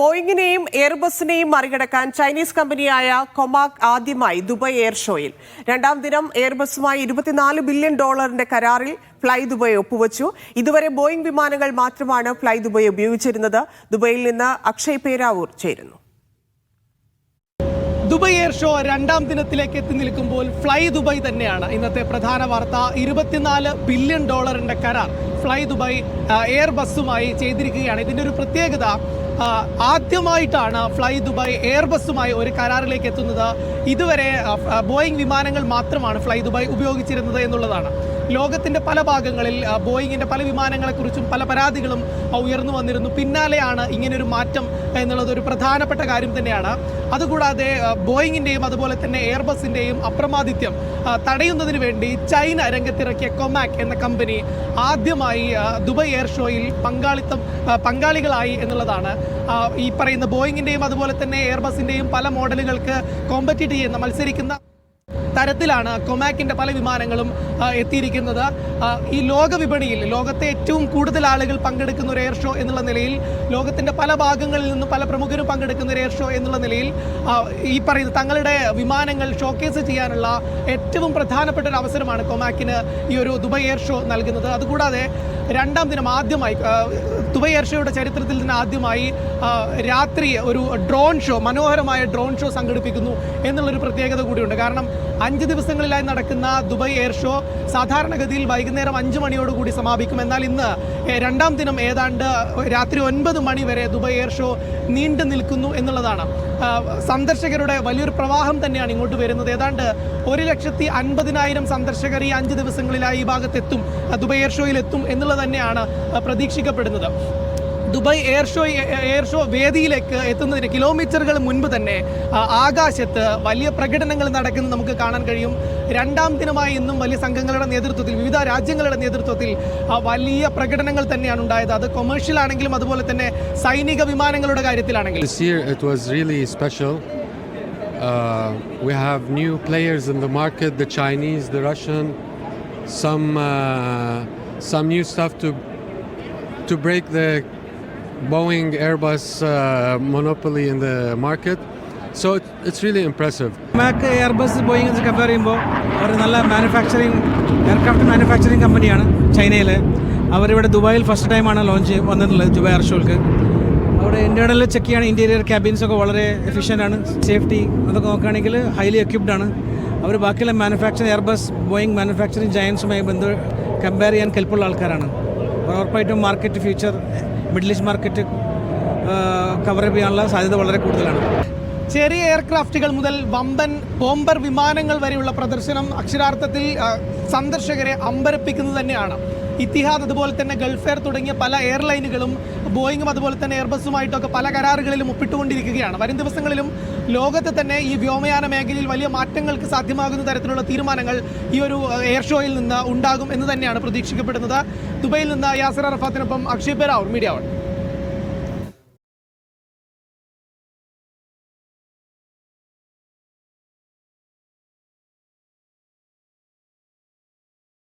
ബോയിങ്ങിനെയും എയർബസിനെയും മറികടക്കാൻ ചൈനീസ് കമ്പനിയായ കൊമാക് ആദ്യമായി ദുബായ് എയർ ഷോയിൽ. രണ്ടാം ദിനം എയർബസുമായി ഇരുപത്തിനാല് ബില്യൺ ഡോളറിന്റെ കരാറിൽ ഫ്ലൈ ദുബായ് ഒപ്പുവച്ചു. ഇതുവരെ ബോയിംഗ് വിമാനങ്ങൾ മാത്രമാണ് ഫ്ലൈ ദുബായ് ഉപയോഗിച്ചിരുന്നത്. ദുബായിൽ നിന്ന് അക്ഷയ് പേരാവൂർ ചേരുന്നു. ദുബായ് എയർ ഷോ രണ്ടാം ദിനത്തിലേക്ക് എത്തി നിൽക്കുമ്പോൾ ഫ്ലൈ ദുബായ് തന്നെയാണ്. ഇന്നത്തെ പ്രധാന വാർത്ത ഇരുപത്തിനാല് ബില്യൺ ഡോളറിന്റെ കരാർ ഫ്ലൈ ദുബായ് എയർ ബസ്സുമായി ചെയ്തിരിക്കുകയാണ്. ഇതിന്റെ ഒരു പ്രത്യേകത ആദ്യമായിട്ടാണ് ഫ്ലൈ ദുബായ് എയർ ബസ്സുമായി ഒരു കരാറിലേക്ക് എത്തുന്നത്. ഇതുവരെ ബോയിങ് വിമാനങ്ങൾ മാത്രമാണ് ഫ്ലൈ ദുബായ് ഉപയോഗിച്ചിരുന്നത് എന്നുള്ളതാണ്. ലോകത്തിന്റെ പല ഭാഗങ്ങളിൽ ബോയിങ്ങിന്റെ പല വിമാനങ്ങളെക്കുറിച്ചും പല പരാതികളും ഉയർന്നു വന്നിരുന്നു. പിന്നാലെയാണ് ഇങ്ങനൊരു മാറ്റം എന്നുള്ളത് ഒരു പ്രധാനപ്പെട്ട കാര്യം തന്നെയാണ്. അതുകൂടാതെ ബോയിങ്ങിന്റെയും അതുപോലെ തന്നെ എയർബസിന്റെയും അപ്രമാദിത്യം തടയുന്നതിന് വേണ്ടി ചൈന രംഗത്തിറക്കിയ കൊമാക് എന്ന കമ്പനി ആദ്യമായി ദുബായ് എയർ ഷോയിൽ പങ്കാളിത്തം പങ്കാളികളായി എന്നുള്ളതാണ്. ഈ പറയുന്ന ബോയിങ്ങിന്റെയും അതുപോലെ തന്നെ എയർബസിന്റെയും പല മോഡലുകൾക്ക് കോമ്പറ്റീറ്റ് ചെയ്യുന്ന മത്സരിക്കുന്ന തരത്തിലാണ് കൊമാക്കിന്റെ പല വിമാനങ്ങളും എത്തിയിരിക്കുന്നത്. ഈ ലോക വിപണിയിൽ ലോകത്തെ ഏറ്റവും കൂടുതൽ ആളുകൾ പങ്കെടുക്കുന്ന ഒരു എയർ ഷോ എന്നുള്ള നിലയിൽ ലോകത്തിന്റെ പല ഭാഗങ്ങളിൽ നിന്നും പല പ്രമുഖരും പങ്കെടുക്കുന്ന ഒരു എയർ ഷോ എന്നുള്ള നിലയിൽ ഈ പറയുന്ന തങ്ങളുടെ വിമാനങ്ങൾ ഷോക്കേസ് ചെയ്യാനുള്ള ഏറ്റവും പ്രധാനപ്പെട്ട ഒരു അവസരമാണ് കൊമാക്കിന് ഈ ഒരു ദുബായ് എയർ ഷോ നൽകുന്നത്. അതുകൂടാതെ രണ്ടാം ദിനം ആദ്യമായി ദുബൈ എയർ ഷോയുടെ ചരിത്രത്തിൽ തന്നെ ആദ്യമായി രാത്രി ഒരു ഡ്രോൺ ഷോ മനോഹരമായ ഡ്രോൺ ഷോ സംഘടിപ്പിക്കുന്നു എന്നുള്ളൊരു പ്രത്യേകത കൂടിയുണ്ട്. കാരണം അഞ്ച് ദിവസങ്ങളിലായി നടക്കുന്ന ദുബായ് എയർ ഷോ സാധാരണഗതിയിൽ വൈകുന്നേരം അഞ്ച് മണിയോടുകൂടി സമാപിക്കും. എന്നാൽ ഇന്ന് രണ്ടാം ദിനം ഏതാണ്ട് രാത്രി ഒൻപത് മണി വരെ ദുബായ് എയർ ഷോ നീണ്ടു നിൽക്കുന്നു എന്നുള്ളതാണ്. സന്ദർശകരുടെ വലിയൊരു പ്രവാഹം തന്നെയാണ് ഇങ്ങോട്ട് വരുന്നത്. ഏതാണ്ട് ഒരു ലക്ഷത്തി അൻപതിനായിരം സന്ദർശകർ ഈ അഞ്ച് ദിവസങ്ങളിലായി ഈ ഭാഗത്തെത്തും ദുബായ് എയർ ഷോയിൽ എത്തും എന്നുള്ളത് തന്നെയാണ് പ്രതീക്ഷിക്കപ്പെടുന്നത്. Dubai air show air show വേദിയിലേക്ക് എത്തുന്നതിന് കിലോമീറ്ററുകൾ മുൻപ് തന്നെ ആകാശത്ത് വലിയ പ്രകടനങ്ങൾ നടക്കുന്നത് നമുക്ക് കാണാൻ കഴിയും. രണ്ടാം ദിനമായി ഇന്നും വലിയ സംഘങ്ങളുടെ നേതൃത്വത്തിൽ വിവിധ രാജ്യങ്ങളുടെ നേതൃത്വത്തിൽ വലിയ പ്രകടനങ്ങൾ തന്നെയാണ് ഉണ്ടായത്. അത് കൊമേഴ്ഷ്യൽ ആണെങ്കിലും അതുപോലെ തന്നെ സൈനിക വിമാനങ്ങളുടെ കാര്യത്തിലാണെങ്കിലും. Uh, we have new players in the market: the Chinese, the Russian, some uh, some new stuff to to break the Boeing Airbus uh, monopoly in the market. So it, it's really impressive. മാക്ക് Airbus Boeing വെച്ച് compare ചെയ്യുമ്പോൾ ഒരു നല്ല manufacturing aircraft manufacturing കമ്പനിയാണ് ചൈനയിൽ അവരിവിടെ ദുബായിൽ first ടൈമാണ് ലോഞ്ച് വന്നിട്ടുള്ളത് ദുബായ് എയർ അവിടെ ഇന്റേർണൽ ചെക്ക് ചെയ്യാണ് ഇന്റീരിയർ ക്യാബിൻസ് ഒക്കെ വളരെ എഫിഷ്യന്റ് ആണ് സേഫ്റ്റി അതൊക്കെ നോക്കുകയാണെങ്കിൽ ഹൈലി എക്യുപ്ഡ് ആണ് അവർ ബാക്കിയുള്ള മാനുഫാക്ചറിങ് എയർബസ് ബോയിങ് മാനുഫാക്ചറിങ് ജയൻസുമായി ബന്ധ കമ്പയർ ചെയ്യാൻ കെൽപ്പുള്ള ആൾക്കാരാണ് ഉറപ്പായിട്ടും market future middle east market cover ചെയ്യാനുള്ള സാധ്യത വളരെ കൂടുതലാണ്. ചെറിയ എയർക്രാഫ്റ്റുകൾ മുതൽ വമ്പൻ ബോംബർ വിമാനങ്ങൾ വരെയുള്ള പ്രദർശനം അക്ഷരാർത്ഥത്തിൽ സന്ദർശകരെ അമ്പരപ്പിക്കുന്നത് തന്നെയാണ്. ഇത്തിഹാദ് അതുപോലെ തന്നെ ഗൾഫ് എയർ തുടങ്ങിയ പല എയർലൈനുകളും ബോയിങ്ങും അതുപോലെ തന്നെ എയർബസുമായിട്ടൊക്കെ പല കരാറുകളിലും ഒപ്പിട്ടുകൊണ്ടിരിക്കുകയാണ്. വരും ദിവസങ്ങളിലും ലോകത്തെ തന്നെ ഈ വ്യോമയാന മേഖലയിൽ വലിയ മാറ്റങ്ങൾക്ക് സാധ്യമാകുന്ന തരത്തിലുള്ള തീരുമാനങ്ങൾ ഈ ഒരു എയർ ഷോയിൽ നിന്ന് ഉണ്ടാകും എന്ന് തന്നെയാണ് പ്രതീക്ഷിക്കപ്പെടുന്നത്. ദുബൈയിൽ നിന്ന് യാസർ അറഫാത്തിനൊപ്പം അക്ഷയ് പേരാവൂർ മീഡിയ